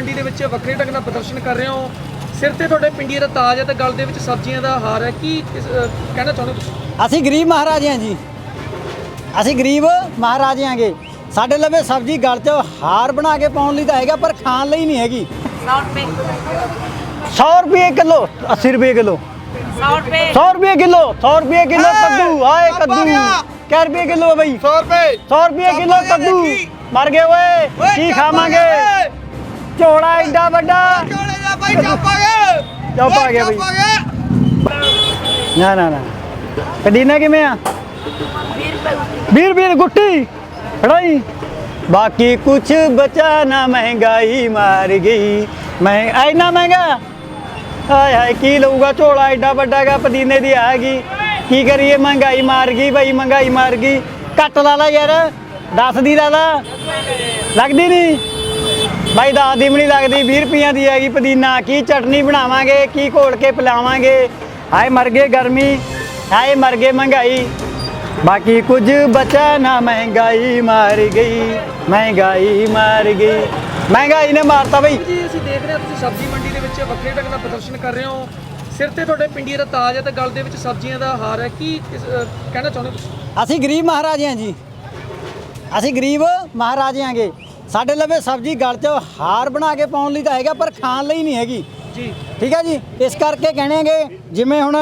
ਮੰਡੀ ਦੇ ਵਿੱਚ ਵੱਖਰੇ ਢੰਗ ਨਾਲ ਪ੍ਰਦਰਸ਼ਨ ਕਰ ਰਹੇ ਹੋ ਸਿਰ ਤੇ ਤੁਹਾਡੇ ਪਿੰਡੀਏ ਦਾ ਤਾਜ ਹੈ ਤੇ ਗਲ ਦੇ ਵਿੱਚ ਸਬਜ਼ੀਆਂ ਦਾ ਹਾਰ ਹੈ ਕੀ ਇਸ, ਅ, ਕਹਿਣਾ ਚਾਹੁੰਦੇ ਹੋ ਤੁਸੀਂ ਅਸੀਂ ਗਰੀਬ ਮਹਾਰਾਜੇ ਹਾਂ ਜੀ ਅਸੀਂ ਗਰੀਬ ਮਹਾਰਾਜੇ ਆਂਗੇ ਸਾਡੇ ਲਵੇ ਸਬਜ਼ੀ ਗਲ 'ਚ ਹਾਰ ਬਣਾ ਕੇ ਪਾਉਣ ਲਈ ਤਾਂ ਹੈਗਾ ਪਰ ਖਾਣ ਲਈ ਨਹੀਂ ਹੈਗੀ 100 रुपए 100 ਰੁਪਏ ਕਿਲੋ 80 ਰੁਪਏ ਕਿਲੋ 100 रुपए 100 ਰੁਪਏ ਕਿਲੋ 100 ਰੁਪਏ ਕਿਲੋ ਕੱਦੂ ਹਾਏ ਕੱਦੂ ਕਿਆ ਰੁਪਏ ਕਿਲੋ ਹੈ ਬਈ 100 ਰੁਪਏ 100 ਰੁਪਏ ਕਿਲੋ ਕੱਦੂ ਮਰ ਗਏ ਓਏ ਕੀ ਖਾਵਾਂਗੇ ਝੋਲਾ ਐਡਾ ਵੱਡਾ। ਚੋਲੇ ਦਾ ਆ ਗਿਆ ਬਈ। ਨਾ ਨਾ ਨਾ। ਕਦੀਨਾ ਕਿਵੇਂ ਆ? 20 ਰੁਪਏ ਗੁੱਟੀ। ਫੜਾਈ। ਬਾਕੀ ਕੁਛ ਬਚਾ ਨਾ ਮਹਿੰਗਾਈ ਮਾਰ ਗਈ। ਮੈਂ ਇੰਨਾ ਮਹਿੰਗਾ? ਹਾਏ ਹਾਏ ਕੀ ਲਊਗਾ? ਝੋਲਾ ਐਡਾ ਵੱਡਾ ਗਾ ਪਦੀਨੇ ਦੀ ਆ ਗਈ। ਕੀ ਕਰੀਏ? ਮਹਿੰਗਾਈ ਮਾਰ ਗਈ ਬਈ ਮਹਿੰਗਾਈ ਮਾਰ ਗਈ। ਘੱਟ ਲਾ ਲਾ ਯਾਰ। 10 ਦੀ ਲਾ ਲਾ। ਲੱਗਦੀ ਨਹੀਂ। ਬਾਈ ਦੀ ਵੀ ਨਹੀਂ ਲੱਗਦੀ 20 ਰੁਪਈਆਂ ਦੀ ਹੈਗੀ ਪੁਦੀਨਾ। ਕੀ ਚਟਨੀ ਬਣਾਵਾਂਗੇ ਕੀ ਘੋਲ ਕੇ ਪਿਲਾਵਾਂਗੇ? ਹਾਏ ਮਰ ਗਏ ਗਰਮੀ ਹਾਏ ਮਰ ਗਏ ਮਹਿੰਗਾਈ। ਬਾਕੀ ਕੁਝ ਬਚਾ ਨਾ ਮਹਿੰਗਾਈ ਮਾਰ ਗਈ ਮਹਿੰਗਾਈ ਮਾਰ ਗਈ। ਮਹਿੰਗਾਈ ਨੇ ਮਾਰਤਾ ਬਈ। ਜੀ ਅਸੀਂ ਦੇਖ ਰਹੇ ਹਾਂ ਤੁਸੀਂ ਸਬਜ਼ੀ ਮੰਡੀ ਦੇ ਵਿੱਚ ਵੱਖਰੇ ਢੰਗ ਨਾਲ ਪ੍ਰਦਰਸ਼ਨ ਕਰ ਰਹੇ ਹੋ। ਸਿਰ ਤੇ ਤੁਹਾਡੇ ਪਿੰਡੀਏ ਦਾ ਤਾਜ ਹੈ ਤੇ ਗਲ ਦੇ ਵਿੱਚ ਸਬਜ਼ੀਆਂ ਦਾ ਹਾਰ ਹੈ। ਕੀ ਕਹਿਣਾ ਚਾਹੁੰਦੇ ਅਸੀਂ ਗਰੀਬ ਮਹਾਰਾਜੇ ਹਾਂ ਜੀ। ਅਸੀਂ ਗਰੀਬ ਮਹਾਰਾਜੇ ਆਂਗੇ ਸਾਡੇ ਲਵੇ ਸਬਜ਼ੀ ਗਲ 'ਚ ਹਾਰ ਬਣਾ ਕੇ ਪਾਉਣ ਲਈ ਤਾਂ ਹੈਗਾ ਪਰ ਖਾਣ ਲਈ ਨਹੀਂ ਹੈਗੀ। ਜੀ। ਠੀਕ ਹੈ ਜੀ? ਇਸ ਕਰਕੇ ਕਹਿਣੇਗੇ ਜਿਵੇਂ ਹੁਣ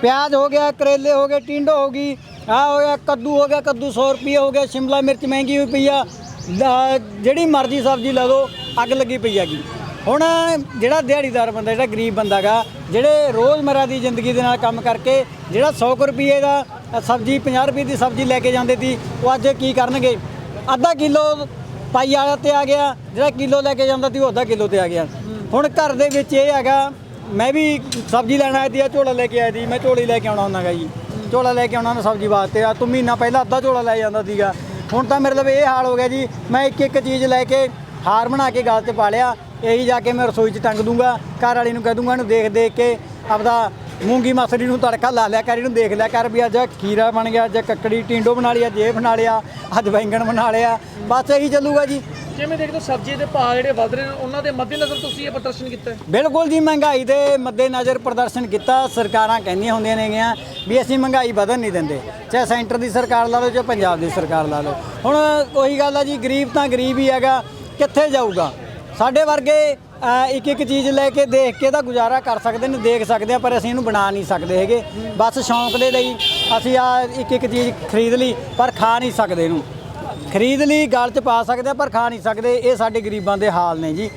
ਪਿਆਜ਼ ਹੋ ਗਿਆ ਕਰੇਲੇ ਹੋ ਗਏ ਟਿੰਡੋ ਹੋ ਗਈ ਆ ਹੋ ਗਿਆ ਕੱਦੂ ਹੋ ਗਿਆ ਕੱਦੂ 100 ਰੁਪਏ ਹੋ ਗਿਆ ਸ਼ਿਮਲਾ ਮਿਰਚ ਮਹਿੰਗੀ ਹੋਈ ਪਈ ਆ ਜਿਹੜੀ ਮਰਜ਼ੀ ਸਬਜ਼ੀ ਲੈ ਲਓ ਅੱਗ ਲੱਗੀ ਪਈ ਹੈਗੀ। ਹੁਣ ਜਿਹੜਾ ਦਿਹਾੜੀਦਾਰ ਬੰਦਾ ਜਿਹੜਾ ਗਰੀਬ ਬੰਦਾ ਗਾ ਜਿਹੜੇ ਰੋਜ਼ਮਰਾ ਦੀ ਜ਼ਿੰਦਗੀ ਦੇ ਨਾਲ ਕੰਮ ਕਰਕੇ ਜਿਹੜਾ 100 ਕੁ ਰੁਪਏ ਦਾ ਸਬਜ਼ੀ 50 ਰੁਪਏ ਦੀ ਸਬਜ਼ੀ ਲੈ ਕੇ ਜਾਂਦੇ ਸੀ ਉਹ ਅੱਜ ਕੀ ਕਰਨਗੇ? ਅੱਧਾ ਕਿਲੋ ਪਾਈ ਵਾਲਾ ਤੇ ਆ ਗਿਆ, ਜਿਹੜਾ ਕਿਲੋ ਲੈ ਕੇ ਜਾਂਦਾ ਸੀ ਉਹ ਅੱਧਾ ਕਿਲੋ ਤੇ ਆ ਗਿਆ। ਹੁਣ ਘਰ ਦੇ ਵਿੱਚ ਇਹ ਹੈਗਾ, ਮੈਂ ਵੀ ਸਬਜ਼ੀ ਲੈਣ ਆਇਆ ਸੀ ਆ ਝੋਲਾ ਲੈ ਕੇ ਆਇਆ ਸੀ, ਮੈਂ ਝੋਲੀ ਲੈ ਕੇ ਆਉਣਾ ਹੁੰਦਾਗਾ ਜੀ। ਝੋਲਾ ਲੈ ਕੇ ਆਉਣਾ ਹੁੰਦਾ ਸਬਜ਼ੀ ਵਾਸਤੇ, ਆ ਤੂੰ ਮਹੀਨਾ ਪਹਿਲਾਂ ਅੱਧਾ ਝੋਲਾ ਲੈ ਜਾਂਦਾ ਸੀਗਾ। ਹੁਣ ਤਾਂ ਮੇਰੇ ਲਈ ਇਹ ਹਾਲ ਹੋ ਗਿਆ ਜੀ, ਮੈਂ ਇੱਕ ਇੱਕ ਚੀਜ਼ ਲੈ ਕੇ ਹਾਰ ਬਣਾ ਕੇ ਗਲ 'ਚ ਪਾ ਲਿਆ, ਇਹੀ ਜਾ ਕੇ ਮੈਂ ਰਸੋਈ 'ਚ ਟੰਗ ਦੂੰਗਾ, ਘਰ ਵਾਲੀ ਨੂੰ ਕਹਿ ਦੂੰਗਾ, ਇਹਨੂੰ ਦੇਖ ਦੇਖ ਕੇ ਆਪਦਾ ਮੂੰਗੀ ਮਸਰੀ ਨੂੰ ਤੜਕਾ ਲਾ ਲਿਆ ਕਰ ਇਹਨੂੰ ਦੇਖ ਲਿਆ ਕਰ ਵੀ ਅੱਜ ਖੀਰਾ ਬਣ ਗਿਆ ਅੱਜ ਕੱਕੜੀ ਟਿੰਡੋ ਬਣਾ ਲਿਆ ਜੇ ਬਣਾ ਲਿਆ ਅੱਜ ਬੈਂਗਣ ਬਣਾ ਲਿਆ ਬਸ ਇਹੀ ਚੱਲੂਗਾ ਜੀ। ਜਿਵੇਂ ਦੇਖਦੇ ਹੋ ਸਬਜ਼ੀ ਦੇ ਭਾਅ ਜਿਹੜੇ ਵਧ ਰਹੇ ਨੇ ਉਹਨਾਂ ਦੇ ਮੱਦੇਨਜ਼ਰ ਤੁਸੀਂ ਇਹ ਪ੍ਰਦਰਸ਼ਨ ਕੀਤਾ? ਹੈ ਬਿਲਕੁਲ ਜੀ ਮਹਿੰਗਾਈ ਦੇ ਮੱਦੇਨਜ਼ਰ ਪ੍ਰਦਰਸ਼ਨ ਕੀਤਾ ਸਰਕਾਰਾਂ ਕਹਿੰਦੀਆਂ ਹੁੰਦੀਆਂ ਨੇਗੀਆਂ ਵੀ ਅਸੀਂ ਮਹਿੰਗਾਈ ਵਧਣ ਨਹੀਂ ਦਿੰਦੇ ਚਾਹੇ ਸੈਂਟਰ ਦੀ ਸਰਕਾਰ ਲਾ ਲਓ ਚਾਹੇ ਪੰਜਾਬ ਦੀ ਸਰਕਾਰ ਲਾ ਲਓ। ਹੁਣ ਉਹੀ ਗੱਲ ਆ ਜੀ ਗਰੀਬ ਤਾਂ ਗਰੀਬ ਹੀ ਹੈਗਾ ਕਿੱਥੇ ਜਾਊਗਾ? ਸਾਡੇ ਵਰਗੇ ਇੱਕ ਇੱਕ ਚੀਜ਼ ਲੈ ਕੇ ਦੇਖ ਕੇ ਤਾਂ ਗੁਜ਼ਾਰਾ ਕਰ ਸਕਦੇ ਨੇ, ਦੇਖ ਸਕਦੇ ਆ, ਪਰ ਅਸੀਂ ਇਹਨੂੰ ਬਣਾ ਨਹੀਂ ਸਕਦੇ ਹੈਗੇ। ਬਸ ਸ਼ੌਂਕ ਦੇ ਲਈ ਅਸੀਂ ਆ ਇੱਕ ਇੱਕ ਚੀਜ਼ ਖਰੀਦ ਲਈ, ਪਰ ਖਾ ਨਹੀਂ ਸਕਦੇ ਇਹਨੂੰ। ਖਰੀਦ ਲਈ, ਗਲ 'ਚ ਪਾ ਸਕਦੇ ਆ, ਪਰ ਖਾ ਨਹੀਂ ਸਕਦੇ। ਇਹ ਸਾਡੇ ਗਰੀਬਾਂ ਦੇ ਹਾਲ ਨੇ ਜੀ।